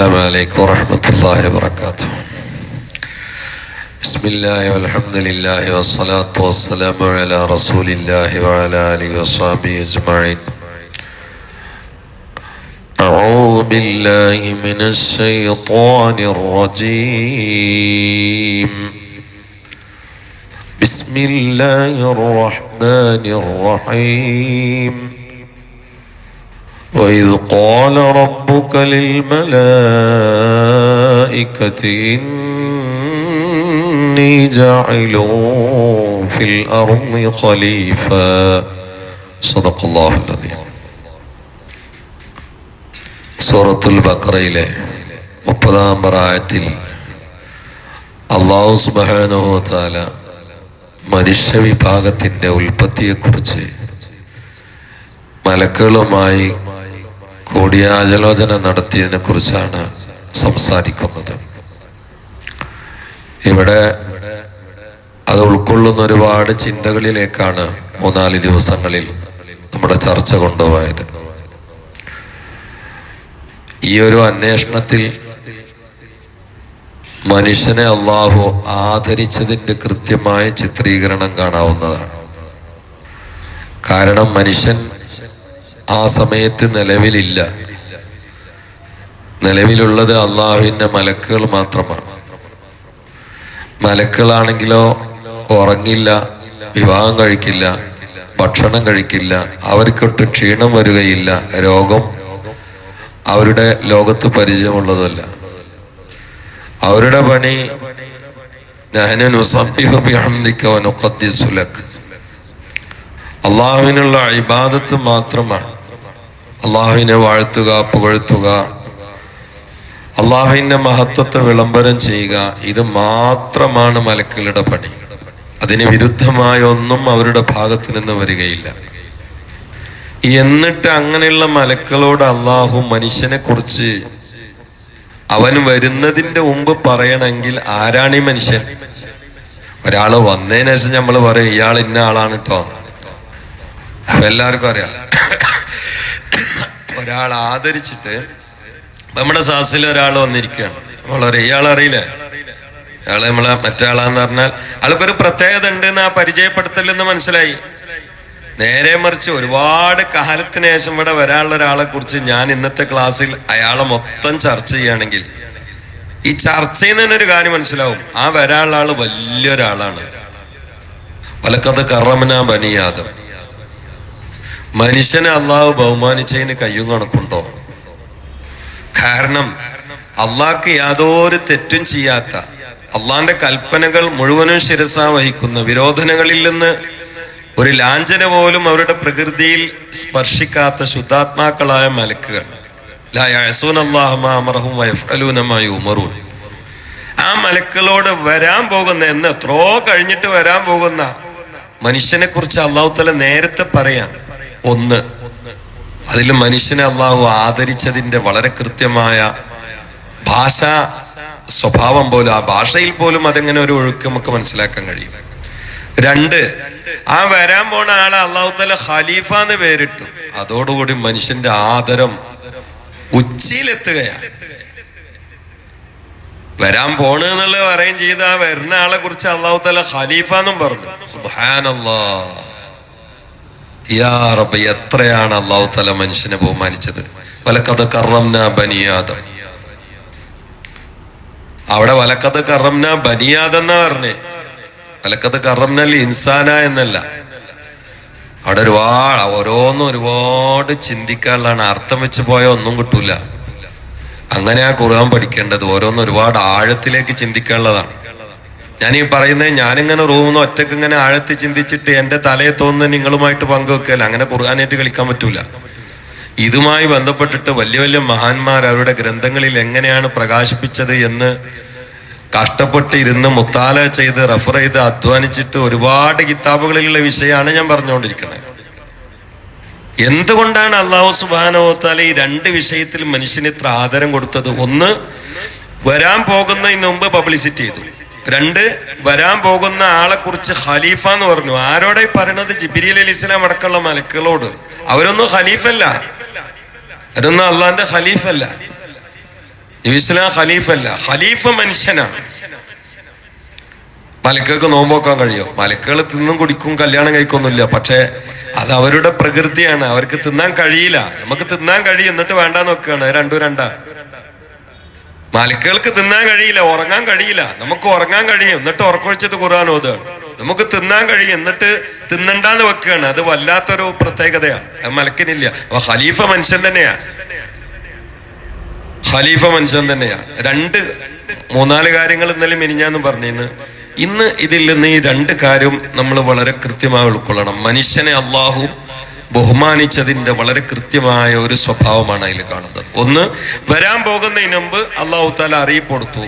السلام عليكم ورحمة الله وبركاته. بسم الله والحمد لله والصلاة والسلام على رسول الله وعلى آله وصحبه أجمعين. أعوذ بالله من الشيطان الرجيم. بسم الله الرحمن الرحيم. وإذ قال ربك للملائكة إني جاعل في الأرض خليفة صدق الله العظيم സൂറത്തുൽ ബക്കറയിലെ മുപ്പതാം പ്രായത്തിൽ അള്ളാഹു സുബാനുഹോ താല മനുഷ്യ വിഭാഗത്തിന്റെ ഉൽപ്പത്തിയെക്കുറിച്ച് മലക്കുകളുമായി കൂടിയാലോചന നടത്തിയതിനെ കുറിച്ചാണ് സംസാരിക്കുന്നത്. ഇവിടെ അത് ഉൾക്കൊള്ളുന്ന ഒരുപാട് ചിന്തകളിലേക്കാണ് മൂന്നാൽ ദിവസങ്ങളിൽ നമ്മുടെ ചർച്ച കൊണ്ടുപോയത്. ഈ ഒരു അന്വേഷണത്തിൽ മനുഷ്യനെ അള്ളാഹു ആദരിച്ചതിന്റെ കൃത്യമായ ചിത്രീകരണം കാണാവുന്നതാണ്. കാരണം മനുഷ്യൻ ആ സമയത്ത് നിലവിലില്ല. നിലവിലുള്ളത് അള്ളാഹുവിന്റെ മലക്കുകൾ മാത്രമാണ്. മലക്കുകളാണെങ്കിലോ ഉറങ്ങില്ല വിവാഹം കഴിക്കില്ല ഭക്ഷണം കഴിക്കില്ല അവർക്കൊട്ട് ക്ഷീണം വരികയില്ല രോഗം അവരുടെ ലോകത്ത് പരിചയമുള്ളതല്ല. അവരുടെ പണി അള്ളാഹുവിനുള്ള ഇബാദത്ത് മാത്രമാണ്. അള്ളാഹുവിനെ വാഴ്ത്തുക പുകഴ്ത്തുക. അള്ളാഹുവിന്റെ മഹത്വത്തെ വിളംബരം ചെയ്യുക ഇത് മാത്രമാണ് മലക്കുകളുടെ പണി. അതിന് വിരുദ്ധമായ ഒന്നും അവരുടെ ഭാഗത്ത് നിന്ന് വരികയില്ല. എന്നിട്ട് അങ്ങനെയുള്ള മലക്കളോട് അള്ളാഹു മനുഷ്യനെ കുറിച്ച് അവൻ വരുന്നതിന്റെ മുമ്പ് പറയണമെങ്കിൽ ആരാണ് ഈ മനുഷ്യൻ? ഒരാൾ വന്നതിന് ശേഷം നമ്മൾ പറയും ഇയാൾ ഇന്ന ആളാണ് കേട്ടോ എല്ലാവർക്കും അറിയാം. ഒരാൾ ആദരിച്ചിട്ട് നമ്മുടെ സാസിൽ ഒരാൾ വന്നിരിക്കുകയാണ്. ഇയാൾ അറിയില്ലേ. ഇയാളെ നമ്മളെ മറ്റാളാന്ന് പറഞ്ഞാൽ ആൾക്കൊരു പ്രത്യേകത ഉണ്ട് എന്ന് ആ പരിചയപ്പെടുത്തലെന്ന് മനസ്സിലായി. നേരെ മറിച്ച് ഒരുപാട് കാലത്തിന് ശേഷം ഇവിടെ വരാനുള്ള ഒരാളെ കുറിച്ച് ഞാൻ ഇന്നത്തെ ക്ലാസ്സിൽ അയാളെ മൊത്തം ചർച്ച ചെയ്യുകയാണെങ്കിൽ ഈ ചർച്ചയിൽ നിന്ന് തന്നെ ഒരു കാര്യം മനസ്സിലാവും. ആ വരാനുള്ള ആൾ വലിയൊരാളാണ്. വലക്കത് കറമന ബനിയാദം മനുഷ്യനെ അള്ളാഹു ബഹുമാനിച്ചതിന് കയ്യും കണക്കുണ്ടോ കാരണം അള്ളാഹ്ക്ക് യാതൊരു തെറ്റും ചെയ്യാത്ത അള്ളാന്റെ കൽപ്പനകൾ മുഴുവനും ശിരസ വഹിക്കുന്ന വിരോധനകളിൽ നിന്ന് ഒരു ലാഞ്ചന പോലും അവരുടെ പ്രകൃതിയിൽ സ്പർശിക്കാത്ത ശുദ്ധാത്മാക്കളായ മലക്കുകൾ. ആ മലക്കളോട് വരാൻ പോകുന്ന എന്ന് എത്രയോ കഴിഞ്ഞിട്ട് വരാൻ പോകുന്ന മനുഷ്യനെ കുറിച്ച് അള്ളാഹു തല നേരത്തെ പറയാൻ ഒന്ന്. അതിൽ മനുഷ്യനെ അള്ളാഹു ആദരിച്ചതിന്റെ വളരെ കൃത്യമായ ഭാഷ സ്വഭാവം പോലും ആ ഭാഷയിൽ പോലും അതെങ്ങനെ ഒരു ഒഴുക്ക് നമുക്ക് മനസ്സിലാക്കാൻ കഴിയും? രണ്ട് ആ വരാൻ പോണ ആളെ അള്ളാഹു തല ഖലീഫ എന്ന് പേരിട്ടു. അതോടുകൂടി മനുഷ്യന്റെ ആദരം ഉച്ചയിലെത്തുകയാണ്. വരാൻ പോണ് എന്നുള്ളത് പറയും ചെയ്ത് ആ വരുന്ന ആളെ കുറിച്ച് അള്ളാഹു തല ഖലീഫ എന്നും പറഞ്ഞു. സുബാനല്ലാ യാ എത്രയാണ് അള്ളാഹു തല മനുഷ്യനെ ബഹുമാനിച്ചത്? വലക്കത് കറംന ബനിയാദം അവിടെ വലക്കത് കറംന ബനിയാദെന്നാ പറഞ്ഞേ? വലക്കത് കറംനൽ ഇൻസാന എന്നല്ല. അവിടെ ഒരുപാട് ഓരോന്നും ഒരുപാട് ചിന്തിക്കാനുള്ളതാണ്. അർത്ഥം വെച്ച് പോയ ഒന്നും കിട്ടൂല. അങ്ങനെ ആ ഖുർആൻ പഠിക്കേണ്ടത്. ഓരോന്നും ഒരുപാട് ആഴത്തിലേക്ക് ചിന്തിക്കാനുള്ളതാണ്. ഞാൻ ഈ പറയുന്നത് ഞാനിങ്ങനെ റൂമിൽ നിന്ന് ഒറ്റയ്ക്ക് ഇങ്ങനെ ആഴത്തി ചിന്തിച്ചിട്ട് എന്റെ തലയെ തോന്നുന്നത് നിങ്ങളുമായിട്ട് പങ്കുവെക്കല്ല അങ്ങനെ കുറുകാനായിട്ട് കളിക്കാൻ പറ്റൂല. ഇതുമായി ബന്ധപ്പെട്ടിട്ട് വലിയ വലിയ മഹാന്മാർ അവരുടെ ഗ്രന്ഥങ്ങളിൽ എങ്ങനെയാണ് പ്രകാശിപ്പിച്ചത് എന്ന് കഷ്ടപ്പെട്ട് ഇരുന്ന് മുത്താല ചെയ്ത് റെഫർ ചെയ്ത് അധ്വാനിച്ചിട്ട് ഒരുപാട് കിതാബുകളിലുള്ള വിഷയമാണ് ഞാൻ പറഞ്ഞുകൊണ്ടിരിക്കുന്നത് എന്തുകൊണ്ടാണ് അള്ളാഹു സുബാനോത്താല ഈ രണ്ട് വിഷയത്തിൽ മനുഷ്യന് ഇത്ര ആദരം കൊടുത്തത്? ഒന്ന് വരാൻ പോകുന്നതിന് മുമ്പ് പബ്ലിസിറ്റി ചെയ്തു. രണ്ട് വരാൻ പോകുന്ന ആളെ കുറിച്ച് ഖലീഫ എന്ന് പറഞ്ഞു. ആരോടെ പറയണത്? ജിബിരി അലി ഇസ്ലാം അടക്കമുള്ള മലക്കുകളോട്. അവരൊന്നും ഖലീഫല്ല. അവരൊന്നും അള്ളാന്റെ ഖലീഫല്ല. ഇസ്ലാം ഖലീഫല്ല. ഖലീഫ മനുഷ്യനാണ്. മലക്കൾക്ക് നോമ്പോക്കാൻ കഴിയോ? മലക്കുകൾ തിന്നും കുടിക്കും കല്യാണം കഴിക്കൊന്നുമില്ല. പക്ഷേ അത് അവരുടെ പ്രകൃതിയാണ്. അവർക്ക് തിന്നാൻ കഴിയില്ല. നമുക്ക് തിന്നാൻ കഴിയും. എന്നിട്ട് വേണ്ടാന്ന് വെക്കുകയാണ്. രണ്ടു രണ്ടാ. മലക്കുകൾക്ക് തിന്നാൻ കഴിയില്ല ഉറങ്ങാൻ കഴിയില്ല. നമുക്ക് ഉറങ്ങാൻ കഴിയും. എന്നിട്ട് ഉറക്കൊഴിച്ചത് ഖുർആൻ അത് നമുക്ക് തിന്നാൻ കഴിയും. എന്നിട്ട് തിന്നണ്ടാന്ന് വെക്കുകയാണ്. അത് വല്ലാത്തൊരു പ്രത്യേകതയാണ് മലക്കിനില്ല. അപ്പൊ ഖലീഫ മനുഷ്യൻ തന്നെയാ. ഖലീഫ മനുഷ്യൻ തന്നെയാ. രണ്ട് മൂന്നാൽ കാര്യങ്ങൾ ഇന്നലെ മിനിഞ്ഞാന്ന് പറഞ്ഞിന്ന്. ഇന്ന് ഇതിൽ നിന്ന് ഈ രണ്ട് കാര്യം നമ്മൾ വളരെ കൃത്യമായി ഉൾക്കൊള്ളണം. മനുഷ്യനെ അള്ളാഹു ബഹുമാനിച്ചതിന്റെ വളരെ കൃത്യമായ ഒരു സ്വഭാവമാണ് അതിൽ കാണുന്നത്. ഒന്ന് വരാൻ പോകുന്നതിന് മുമ്പ് അള്ളാഹു താല അറിയിപ്പ് കൊടുത്തു.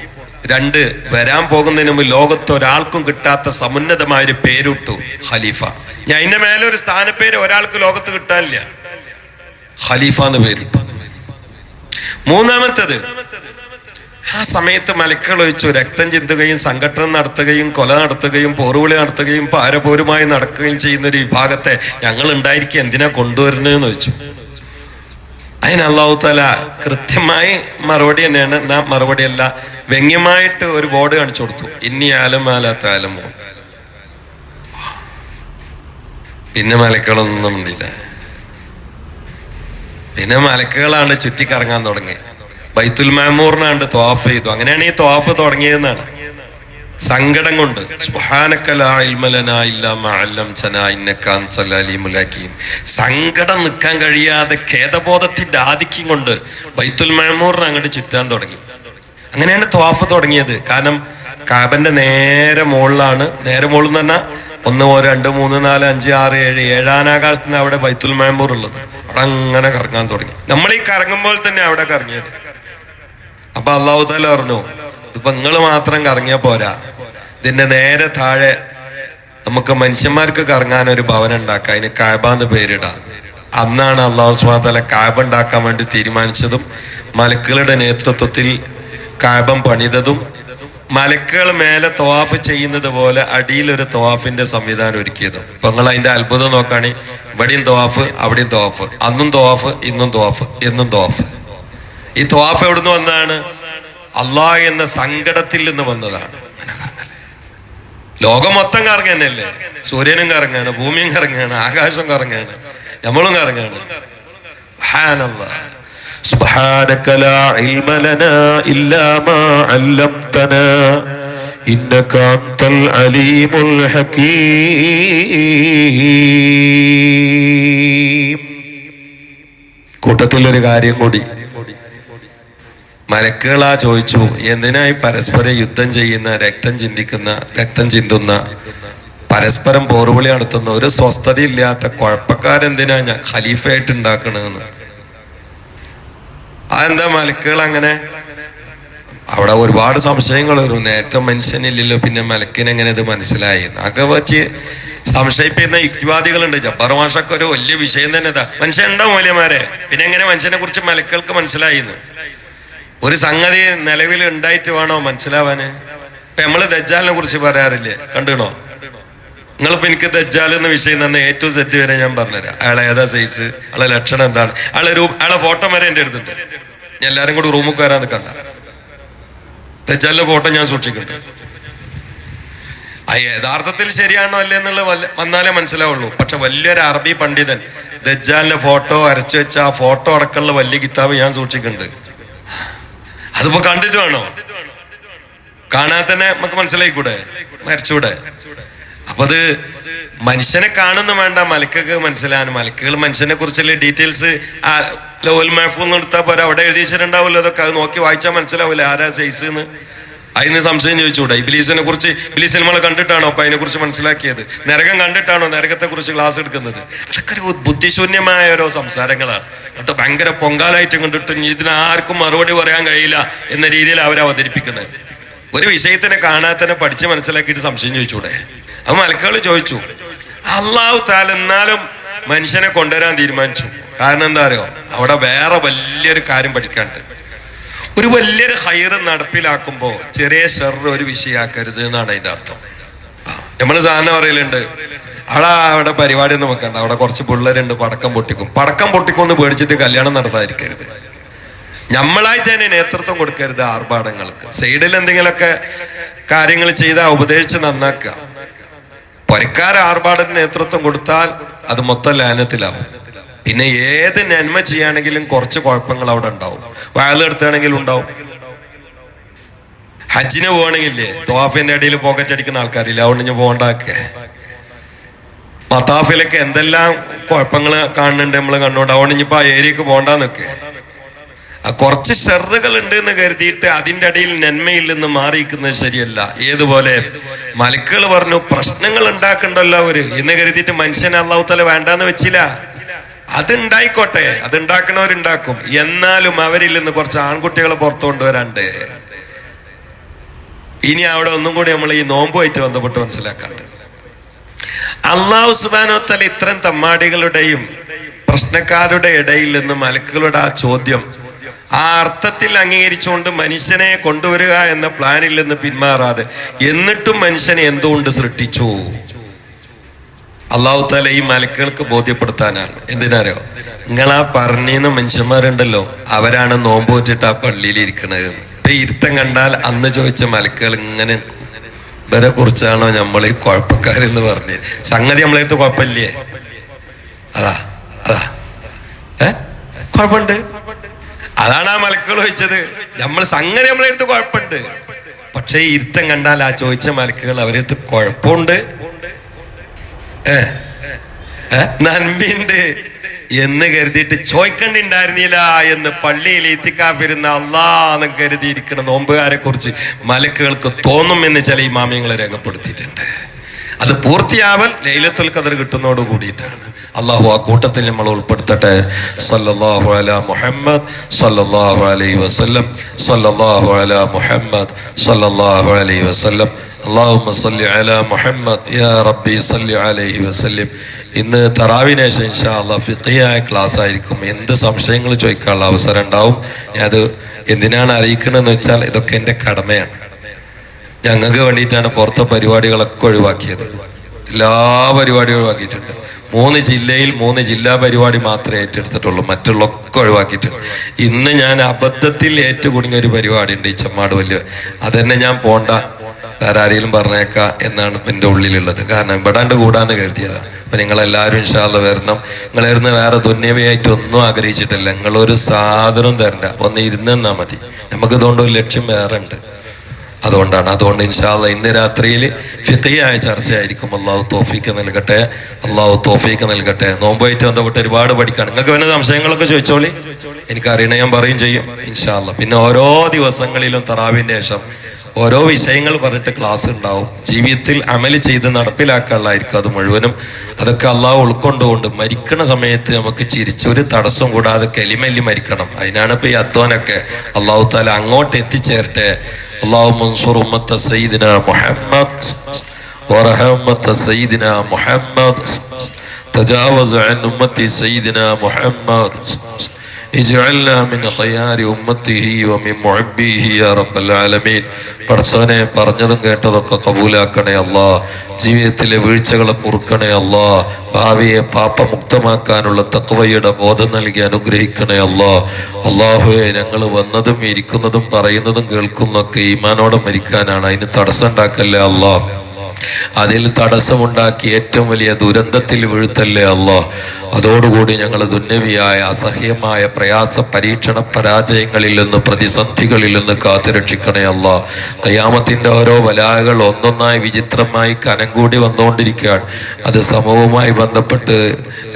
രണ്ട് വരാൻ പോകുന്നതിന് മുമ്പ് ലോകത്ത് ഒരാൾക്കും കിട്ടാത്ത സമുന്നതമായ ഒരു പേരിട്ടു ഖലീഫ. ഞാൻ അതിന്റെ മേലെ ഒരു സ്ഥാനപ്പേര് ഒരാൾക്ക് ലോകത്ത് കിട്ടാനില്ല. ഖലീഫ എന്ന് പേരിട്ടു. മൂന്നാമത്തത് ആ സമയത്ത് മലക്കുകൾ ഒഴിച്ചു രക്തം ചിന്തുകയും സംഘടന നടത്തുകയും കൊല നടത്തുകയും പോറുവിളി നടത്തുകയും പാരപോരുമായി നടക്കുകയും ചെയ്യുന്ന ഒരു വിഭാഗത്തെ ഞങ്ങൾ ഉണ്ടായിരിക്കും എന്തിനാ കൊണ്ടുവരുന്നതെന്ന് വെച്ചു അതിന് അള്ളാഹു തല കൃത്യമായി മറുപടി തന്നെയാണ്. എന്നാ മറുപടിയല്ല വ്യംഗ്യമായിട്ട് ഒരു ബോർഡ് കാണിച്ചു കൊടുത്തു. ഇനി ആലും ആലാത്ത ആലമോ പിന്നെ മലക്കുകളൊന്നും ഉണ്ടില്ല പിന്നെ മലക്കുകളാണ് ചുറ്റിക്കറങ്ങാൻ തുടങ്ങി ബൈത്തുൽ മാമൂറിനാണ്ട് ത്വാഫ് ചെയ്തു. അങ്ങനെയാണ് ഈ ത്വാഫ് തുടങ്ങിയതെന്നാണ്. സങ്കടം കൊണ്ട് സങ്കടം നിൽക്കാൻ കഴിയാതെ ഖേദബോധത്തിന്റെ ആധിക്യം കൊണ്ട് ബൈത്തുൽ മാമൂറിന് അങ്ങോട്ട് ചുറ്റാൻ തുടങ്ങി. അങ്ങനെയാണ് ത്വാഫ് തുടങ്ങിയത്. കാരണം കാബന്റെ നേരെ മുകളിലാണ്. നേരെ മുകളിൽ എന്ന് ഒന്ന് രണ്ട് മൂന്ന് നാല് അഞ്ച് ആറ് ഏഴ് ഏഴാനാകാശത്തിന് അവിടെ ബൈത്തുൽ മാമൂർ ഉള്ളത്. അവിടെ അങ്ങനെ കറങ്ങാൻ തുടങ്ങി. നമ്മൾ ഈ കറങ്ങുമ്പോൾ തന്നെ അവിടെ കറങ്ങിയത്. അപ്പൊ അള്ളാഹു താല പറഞ്ഞു ഇപ്പൊ നിങ്ങൾ മാത്രം കറങ്ങിയ പോരാ. ഇതിന്റെ നേരെ താഴെ നമുക്ക് മനുഷ്യന്മാർക്ക് കറങ്ങാൻ ഒരു ഭവനം ഉണ്ടാക്കാം. അതിന് കായബാന്ന് പേരിടാം. അന്നാണ് അള്ളാഹു സ്വാതല കാബ ഉണ്ടാക്കാൻ വേണ്ടി തീരുമാനിച്ചതും മലക്കുകളുടെ നേതൃത്വത്തിൽ കാബം പണിതതും മലക്കുകൾ മേലെ തവാഫ് ചെയ്യുന്നത് പോലെ അടിയിൽ ഒരു തവാഫിന്റെ സംവിധാനം ഒരുക്കിയതും. അപ്പൊ നിങ്ങൾ അതിന്റെ അത്ഭുതം നോക്കുകയാണെങ്കിൽ ഇവിടെയും തവാഫ് അവിടെയും തവാഫ്. അന്നും തവാഫ് ഇന്നും തവാഫ് എന്നും തവാഫ്. ഈ ത്വാഫ് എവിടുന്ന് വന്നതാണ് അള്ളാഹ് എന്ന സങ്കടത്തിൽ നിന്ന് വന്നതാണ് അങ്ങനെ കറങ്ങല്. ലോകം മൊത്തം കറങ്ങന്നല്ലേ സൂര്യനും കറങ്ങാണ് ഭൂമിയും കറങ്ങാണ് ആകാശം കറങ്ങാണ് നമ്മളും കറങ്ങാണ് സുബ്ഹാനല്ലാഹ്. سبحانك لا علم لنا إلا ما علمتنا إنك أنت العليم الحكيم കൂട്ടത്തിൽ ഒരു കാര്യം കൂടി മലക്കുകളാ ചോദിച്ചു എന്തിനായി പരസ്പരം യുദ്ധം ചെയ്യുന്ന രക്തം ചിന്തിക്കുന്ന രക്തം ചിന്തുന്ന പരസ്പരം പോർവിളി നടത്തുന്ന ഒരു സ്വസ്ഥതയില്ലാത്ത കുഴപ്പക്കാരെന്തിനാ ഞാൻ ഖലീഫയായിട്ട് ഉണ്ടാക്കണമെന്ന് അതെന്താ മലക്കുകൾ അങ്ങനെ? അവിടെ ഒരുപാട് സംശയങ്ങൾ വരും നേരത്തെ മനുഷ്യനില്ലല്ലോ പിന്നെ മലക്കിന് എങ്ങനെ ഇത് മനസ്സിലായി? അതൊക്കെ വെച്ച് സംശയിപ്പിക്കുന്ന യുക്തിവാദികളുണ്ട്. ജബ്ബാർ മാഷൊക്കെ ഒരു വലിയ വിഷയം തന്നെ മനുഷ്യൻ ഉണ്ടോ മൂല്യമാരെ പിന്നെ എങ്ങനെ മനുഷ്യനെ കുറിച്ച് മലക്കുകൾക്ക് മനസ്സിലായിന്ന്? ഒരു സംഗതി നിലവിൽ ഉണ്ടായിട്ട് വേണോ മനസ്സിലാവാന്? ഇപ്പൊ നമ്മൾ ദജ്ജാലിനെ കുറിച്ച് പറയാറില്ലേ? കണ്ടുകണോ നിങ്ങളിപ്പോ എനിക്ക് ദജ്ജാൽ എന്ന വിഷയം തന്നെ ടു സെറ്റ് വരെ ഞാൻ പറഞ്ഞുതരാം. അയാളെ ഏതാ സൈസ് അയാളെ ലക്ഷണം എന്താണ്? അയാളെ രൂപ അയാളെ ഫോട്ടോ വരെ എന്റെ അടുത്തുണ്ട്. ഞാൻ എല്ലാരും കൂടി റൂമിൽ കയറാൻ നിൽക്കണ്ട ദജ്ജാലിന്റെ ഫോട്ടോ ഞാൻ സൂക്ഷിക്കുന്നുണ്ട് യഥാർത്ഥത്തിൽ ശരിയാണോ അല്ലേ എന്നുള്ളത് വന്നാലേ മനസ്സിലാവുള്ളൂ. പക്ഷെ വലിയൊരു അറബി പണ്ഡിതൻ ദജ്ജാലിന്റെ ഫോട്ടോ അരച്ചു വെച്ച ആ ഫോട്ടോ അടക്കമുള്ള വലിയ കിതാബ് ഞാൻ സൂക്ഷിക്കുന്നുണ്ട്. അതിപ്പോ കണ്ടിട്ട് വേണോ? കാണാൻ തന്നെ നമുക്ക് മനസ്സിലായിക്കൂടെ? മരിച്ചൂടെ അപ്പൊ അത് മനുഷ്യനെ കാണുന്നു വേണ്ട മലക്കൊക്കെ മനസ്സിലാണ് മലക്കുകൾ മനുഷ്യനെ കുറിച്ചുള്ള ഡീറ്റെയിൽസ് ആ ലോൽ മാഫൂന്ന് എടുത്താൽ പോരാ? അവിടെ എഴുതിയിട്ടുണ്ടാവില്ല അതൊക്കെ അത് നോക്കി വായിച്ചാൽ മനസ്സിലാവില്ല? ആരാ സൈസ് എന്ന്? അതിന് സംശയം ചോദിച്ചൂടെ ഇബിലീസിനെ കുറിച്ച് ഇബിലീസ് സിനിമകൾ കണ്ടിട്ടാണോ അപ്പൊ അതിനെ കുറിച്ച് മനസ്സിലാക്കിയത്? നരകം കണ്ടിട്ടാണോ നരകത്തെ കുറിച്ച് ക്ലാസ് എടുക്കുന്നത്? അതൊക്കെ ഒരു ബുദ്ധിശൂന്യമായ ഓരോ സംസാരങ്ങളാണ്. അത് ഭയങ്കര പൊങ്കാലായിട്ട് കണ്ടിട്ട് ഇതിന് ആർക്കും മറുപടി പറയാൻ കഴിയില്ല എന്ന രീതിയിൽ അവർ അവതരിപ്പിക്കുന്നത്. ഒരു വിഷയത്തിനെ കാണാത്തന്നെ പഠിച്ച് മനസ്സിലാക്കിയിട്ട് സംശയം ചോദിച്ചൂടെ അത് മലക്കുകൾ ചോദിച്ചു. അള്ളാഹു താൽ എന്നാലും മനുഷ്യനെ കൊണ്ടുവരാൻ തീരുമാനിച്ചു. കാരണം എന്താ അറിയോ? അവിടെ വേറെ വലിയൊരു കാര്യം പഠിക്കാണ്ട് ഒരു വലിയൊരു ഹൈറ് നടപ്പിലാക്കുമ്പോ ചെറിയ ഷെറർ ഒരു വിഷയാക്കരുത് എന്നാണ് അതിന്റെ അർത്ഥം. നമ്മൾ സാധനം പറയലുണ്ട് അവിടെ അവിടെ പരിപാടി ഒന്നും വെക്കണ്ട അവിടെ കുറച്ച് പിള്ളേരുണ്ട് പടക്കം പൊട്ടിക്കും. പടക്കം പൊട്ടിക്കും എന്ന് പേടിച്ചിട്ട് കല്യാണം നടത്താതിരിക്കരുത്. നമ്മളായിട്ട് തന്നെ നേതൃത്വം കൊടുക്കരുത് ആർഭാടങ്ങൾക്ക്. സൈഡിൽ എന്തെങ്കിലുമൊക്കെ കാര്യങ്ങൾ ചെയ്താൽ ഉപദേശിച്ച് നന്നാക്കുക. പൊരക്കാർ ആർഭാടത്തിന് നേതൃത്വം കൊടുത്താൽ അത് മൊത്തം ലാനത്തിലാവും. പിന്നെ ഏത് നന്മ ചെയ്യുകയാണെങ്കിലും കുറച്ച് കുഴപ്പങ്ങൾ അവിടെ ഉണ്ടാവും. വയലെടുത്താണെങ്കിലും ഉണ്ടാവും. ഹജ്ജിന് പോകണമെങ്കിലേ തോഫിന്റെ അടിയിൽ പോക്കറ്റ് അടിക്കുന്ന ആൾക്കാരില്ല? അതുകൊണ്ട് ഞാൻ പോകണ്ടാക്കെ മത്താഫിലൊക്കെ എന്തെല്ലാം കുഴപ്പങ്ങൾ കാണുന്നുണ്ട് നമ്മൾ കണ്ടുകൊണ്ട് അതുകൊണ്ട് ഇനിയിപ്പോ ആ ഏരിയക്ക് പോകണ്ടെന്നൊക്കെ കുറച്ച് ഷെറുകൾ ഉണ്ട് എന്ന് കരുതിയിട്ട് അതിന്റെ അടിയിൽ നന്മയില്ലെന്ന് മാറിയിരിക്കുന്നത് ശരിയല്ല. ഏതുപോലെ? മലക്കുകൾ പറഞ്ഞു പ്രശ്നങ്ങൾ ഉണ്ടാക്കണ്ടല്ലോ അവർ. എന്ന് കരുതിയിട്ട് മനുഷ്യനെ അള്ളാഹു തല വേണ്ടാന്ന് വെച്ചില്ല. അതുണ്ടായിക്കോട്ടെ അത് ഉണ്ടാക്കണവരുണ്ടാക്കും എന്നാലും അവരിൽ നിന്ന് കുറച്ച് ആൺകുട്ടികളെ പുറത്തു കൊണ്ടുവരാണ്ട്. ഇനി അവിടെ ഒന്നും കൂടി നമ്മൾ ഈ നോമ്പുമായിട്ട് ബന്ധപ്പെട്ട് മനസ്സിലാക്കാണ്ട്. അള്ളാഹു സുബാനോത്തല ഇത്തരം തമ്മാടികളുടെയും പ്രശ്നക്കാരുടെ ഇടയിൽ നിന്ന് മലക്കുകളുടെ ആ ചോദ്യം ആ അർത്ഥത്തിൽ അംഗീകരിച്ചുകൊണ്ട് മനുഷ്യനെ കൊണ്ടുവരിക എന്ന പ്ലാനിൽ നിന്ന് പിന്മാറാതെ എന്നിട്ടും മനുഷ്യനെ എന്തുകൊണ്ട് സൃഷ്ടിച്ചു? അള്ളാഹു താല ഈ മലക്കുകൾക്ക് ബോധ്യപ്പെടുത്താനാണ്. എന്തിനാരോ നിങ്ങളാ പറഞ്ഞിരുന്ന മനുഷ്യന്മാരുണ്ടല്ലോ അവരാണ് നോമ്പ് വെച്ചിട്ട് ആ പള്ളിയിൽ ഇരിക്കണത് ഇപ്പൊ ഇരുത്തം കണ്ടാൽ അന്ന് ചോദിച്ച മലക്കുകൾ ഇങ്ങനെ ഇവരെ കുറിച്ചാണോ നമ്മൾ ഈ കുഴപ്പക്കാരെന്ന് പറഞ്ഞത്? സംഗതി നമ്മളെ അടുത്ത് കുഴപ്പമില്ലേ? അതാ അതാ. ഏ? കുഴപ്പമുണ്ട്? അതാണ് ആ മലക്കുകൾ ചോദിച്ചത്. നമ്മൾ സംഗതി നമ്മളെ അടുത്ത് കുഴപ്പമുണ്ട്. പക്ഷേ ഇരുത്തം കണ്ടാൽ ആ ചോദിച്ച മലക്കുകൾ അവരെടുത്ത് കുഴപ്പമുണ്ട്? നന്മയുണ്ട് എന്ന് കരുതിയിട്ട് ചോയ്ക്കണ്ടിണ്ടായിരുന്നില്ല എന്ന് പള്ളിയിൽ എത്തിക്കാപ്പിരുന്ന അള്ളാന്ന് കരുതിയിരിക്കുന്ന നോമ്പുകാരെ കുറിച്ച് മലക്കുകൾക്ക് തോന്നും എന്ന് ചില ഇമാമിയങ്ങളെ രേഖപ്പെടുത്തിയിട്ടുണ്ട്. അത് പൂർത്തിയാവൽ ലൈലത്തുൽ കദർ കിട്ടുന്നതോട് കൂടിയിട്ടാണ്. അള്ളാഹു ആ കൂട്ടത്തിൽ നമ്മൾ ഉൾപ്പെടുത്തട്ടെ. സല്ലല്ലാഹു അല മുഹമ്മദ് സല്ലല്ലാഹു അലൈഹി വസല്ലം സല്ലല്ലാഹു അല മുഹമ്മദ് സല്ലല്ലാഹു അലൈഹി വസല്ലം. അള്ളാഹുമ്മ സല്ലി അല മുഹമ്മദ്. യാ റബ്ബി സല്ലി അലൈഹി വസല്ലിം. ഇന്ന് തറാവിനേഷം ഇൻഷാ അള്ളാഹ് ഫിത്തിയായ ക്ലാസ് ആയിരിക്കും എന്ത് സംശയങ്ങൾ ചോദിക്കാനുള്ള അവസരം ഉണ്ടാവും? ഞാൻ അത് എന്തിനാണ് അറിയിക്കണമെന്ന് വെച്ചാൽ ഇതൊക്കെ എന്റെ കടമയാണ്. ഞങ്ങൾക്ക് വേണ്ടിയിട്ടാണ് പുറത്തെ പരിപാടികളൊക്കെ ഒഴിവാക്കിയത്. എല്ലാ പരിപാടിയും ഒഴിവാക്കിയിട്ടുണ്ട്. മൂന്ന് ജില്ലയിൽ മൂന്ന് ജില്ലാ പരിപാടി മാത്രമേ ഏറ്റെടുത്തിട്ടുള്ളൂ. മറ്റുള്ളൊക്കെ ഒഴിവാക്കിയിട്ടുണ്ട്. ഇന്ന് ഞാൻ അബദ്ധത്തിൽ ഏറ്റുകുടുങ്ങിയ ഒരു പരിപാടി ഉണ്ട് ഈ ചെമ്മാട് വലിയ അതന്നെ ഞാൻ പോണ്ട. വേറെ പറഞ്ഞേക്കാം എന്നാണ് എന്റെ ഉള്ളിലുള്ളത്. കാരണം ഇവിടാണ്ട് കൂടാന്ന് കരുതിയതാണ്. അപ്പൊ നിങ്ങളെല്ലാവരും ഇൻഷാല്ല വരണം. നിങ്ങളിരുന്ന് വേറെ തുന്യവയായിട്ട് ഒന്നും ആഗ്രഹിച്ചിട്ടില്ല. നിങ്ങളൊരു സാധനം തരണ്ട. ഒന്ന് ഇരുന്നാ മതി. നമുക്ക് ഇതുകൊണ്ട് ഒരു ലക്ഷ്യം വേറെ ഉണ്ട് അതുകൊണ്ടാണ്. അതുകൊണ്ട് ഇൻഷാല്ല ഇന്ന് രാത്രിയിൽ ഫിത്തിയായ ചർച്ചയായിരിക്കും. അള്ളാഹു തോഫീക്ക് നൽകട്ടെ. അള്ളാഹു തോഫീക്ക് നൽകട്ടെ. നോമ്പായിട്ട് ബന്ധപ്പെട്ട് ഒരുപാട് പഠിക്കാണ്. നിങ്ങൾക്ക് വേണ്ട സംശയങ്ങളൊക്കെ ചോദിച്ചോളി. എനിക്കറിയണ ഞാൻ പറയും ചെയ്യും. ഇൻഷാല്ല പിന്നെ ഓരോ ദിവസങ്ങളിലും തറാവിന്റെ ശേഷം ഓരോ വിഷയങ്ങൾ പറഞ്ഞിട്ട് ക്ലാസ് ഉണ്ടാവും ജീവിതത്തിൽ അമല് ചെയ്ത് നടപ്പിലാക്കാനുള്ളതായിരിക്കും അത് മുഴുവനും അതൊക്കെ അള്ളാഹു ഉൾക്കൊണ്ടുകൊണ്ട് മരിക്കണ സമയത്ത് നമുക്ക് ചിരിച്ചൊരു തടസ്സം കൂടാതെ കെലിമല്ലി മരിക്കണം അതിനാണ് ഇപ്പൊ ഈ അധ്വാനൊക്കെ അള്ളാഹു താല അങ്ങോട്ട് എത്തിച്ചേരട്ടെ അള്ളാഹു മൻസൂർ ഉമ്മത്ത സയ്യിദിന മുഹമ്മദ് ورحمة سيدنا محمد تجاوز عن أمتي سيدنا محمد اجعلنا من خيار أمته ومن محبيه يا رب العالمين പടച്ചവനെ പറഞ്ഞതും കേട്ടതൊക്കെ കബൂലാക്കണേ അല്ലാ ജീവിതത്തിലെ വീഴ്ചകളെ പൊറുക്കണേ അല്ലാ ഭാവിയെ പാപമുക്തമാക്കാനുള്ള തത്വയുടെ ബോധം നൽകി അനുഗ്രഹിക്കണേ അല്ലാ അള്ളാഹുവെ ഞങ്ങൾ വന്നതും ഇരിക്കുന്നതും പറയുന്നതും കേൾക്കുന്നതൊക്കെ ഈമാനോടെ മരിക്കാനാണ് അതിന് തടസ്സം ഉണ്ടാക്കല്ലേ അല്ലാ അതിൽ തടസ്സമുണ്ടാക്കി ഏറ്റവും വലിയ ദുരന്തത്തിൽ വീഴ്ത്തല്ലേ അല്ലോ അതോടുകൂടി ഞങ്ങൾ ദുന്നവിയായ അസഹ്യമായ പ്രയാസ പരീക്ഷണ പരാജയങ്ങളിൽ നിന്ന് പ്രതിസന്ധികളിൽ നിന്ന് കാത്തുരക്ഷിക്കണേ അല്ല കയാമത്തിന്റെ ഓരോ വലായകൾ ഒന്നൊന്നായി വിചിത്രമായി കനം കൂടി വന്നുകൊണ്ടിരിക്കുകയാണ്. അത് സമൂഹവുമായി ബന്ധപ്പെട്ട്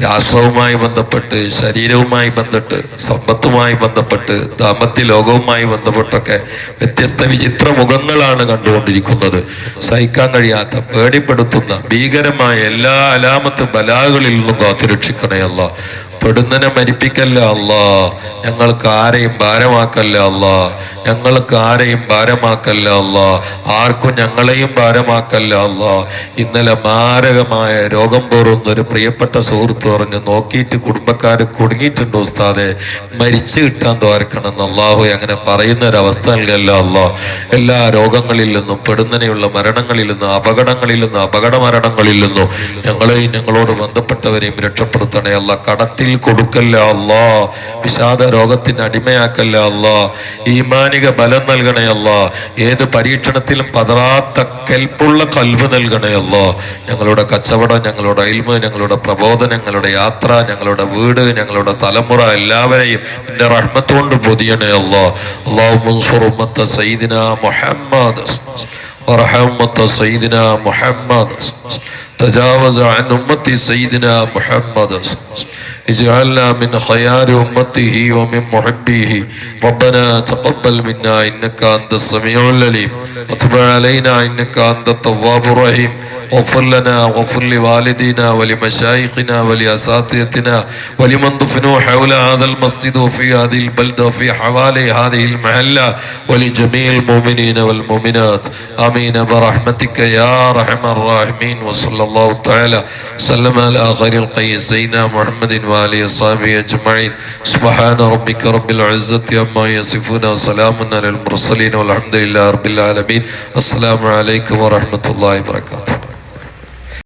രാഷ്ട്രവുമായി ബന്ധപ്പെട്ട് ശരീരവുമായി ബന്ധപ്പെട്ട് സമ്പത്തുമായി ബന്ധപ്പെട്ട് ദാമ്പത്യ ലോകവുമായി ബന്ധപ്പെട്ടൊക്കെ വ്യത്യസ്ത വിചിത്ര മുഖങ്ങളാണ് കണ്ടുകൊണ്ടിരിക്കുന്നത്. സഹിക്കാൻ കഴിയാത്ത പേടിപ്പെടുത്തുന്ന ഭീകരമായ എല്ലാ അലാമത്ത് ബലാകളിൽ നിന്നും കാത്തുരക്ഷിക്കണേ അല്ല പെടുന്നനെ മരിപ്പിക്കല്ല അല്ല ഞങ്ങൾക്ക് ആരെയും ഭാരമാക്കല്ല അല്ല ഞങ്ങൾക്ക് ആരെയും ഭാരമാക്കല്ല അല്ല ആർക്കും ഞങ്ങളെയും ഭാരമാക്കല്ല അല്ല ഇന്നലെ മാരകമായ രോഗം പോറുന്ന ഒരു പ്രിയപ്പെട്ട സുഹൃത്ത് പറഞ്ഞ് നോക്കിയിട്ട് കുടുംബക്കാർ കുടുങ്ങിയിട്ടുണ്ട് ഉസ്താദെ? മരിച്ചു കിട്ടാൻ തോർക്കണം അള്ളാഹു അങ്ങനെ പറയുന്ന ഒരു നൽകല്ല അല്ല എല്ലാ രോഗങ്ങളിൽ നിന്നും പെടുന്നനെയുള്ള മരണങ്ങളിൽ നിന്നും അപകടങ്ങളിൽ നിന്നും അപകട മരണങ്ങളിൽ നിന്നും ഞങ്ങളെയും ഞങ്ങളോട് ബന്ധപ്പെട്ടവരെയും രക്ഷപ്പെടുത്തണേ അല്ല കടത്തിൽ കൊടുക്കല്ല അല്ലാ വിഷാദ രോഗത്തിന് അടിമയാക്കല്ല അല്ലാ ഈമാനിക ബലം നൽകണേ അല്ലാ ഏത് പരീക്ഷണത്തിലും പതറാത്ത കെൽപ്പുള്ള കൽവ് നൽകണേ അല്ലാ ഞങ്ങളുടെ കച്ചവടം ഞങ്ങളുടെ അയിൽമ ഞങ്ങളുടെ പ്രബോധനം ഞങ്ങളുടെ യാത്ര ഞങ്ങളുടെ വീട് ഞങ്ങളുടെ തലമുറ എല്ലാവരെയും നിന്റെ റഹ്മത്തുകൊണ്ട് പൊതിയണേ അല്ലാ അള്ളാഹു മൻസുർ ഉമ്മത്ത സയ്യിദിന മുഹമ്മദ് ورحمة سيدنا محمد تجاوز عن أمة سيدنا محمد اجعلنا من خيار أمته ومن محبيه. ربنا تقبل منا إنك أنت السميع العليم. وتب علينا إنك أنت التواب الرحيم. واغفر لنا واغفر لوالدينا ولمشايخنا ولأساتذتنا ولمن دفنوا حول هذا المسجد وفي هذه البلدة وفي حوالي هذه المحلة ولجميع المؤمنين والمؤمنات. آمين. برحمتك يا أرحم الراحمين. وصلى الله تعالى وسلم على خير القي سيدنا محمد وآله وصحبه أجمعين. سبحان ربك رب العزة عما يصفون وسلام على المرسلين والحمد لله رب العالمين. السلام عليكم ورحمة الله وبركاته.